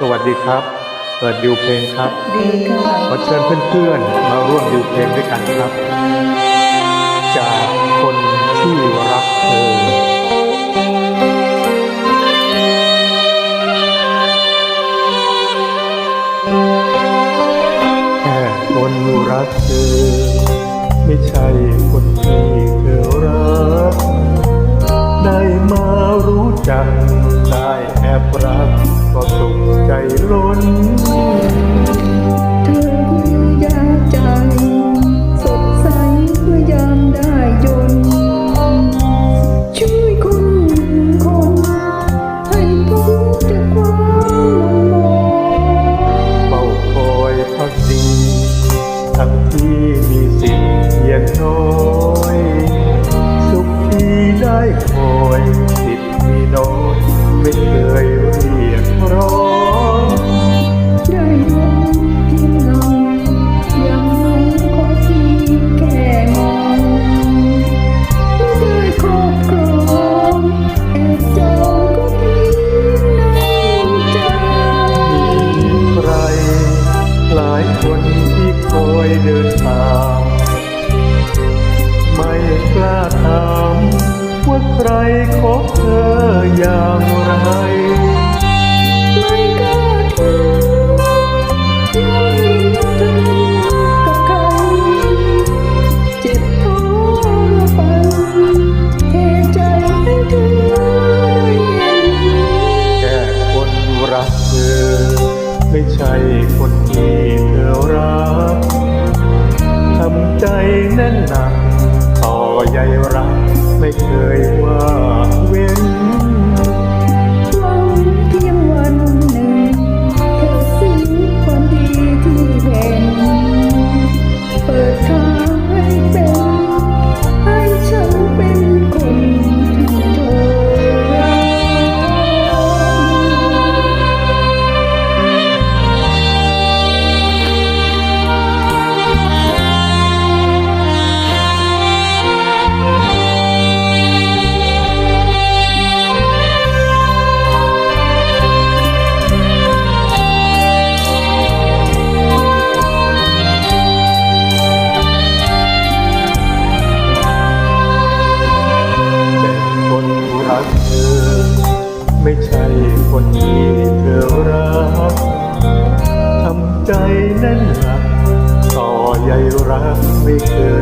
สวัสดีครับ เปิดดิวเพลงครับ ดีค่ะขอเชิญเพื่อนๆ มาร่วมดิวเพลงด้วยกันครับ จากคนที่รักเธอคนรักเธอ ไม่ใช่คนที่เธอรัก ได้ไหม รู้จักได้แอบรักก็สุขใจล้น ใจคบเธออย่างไร make sure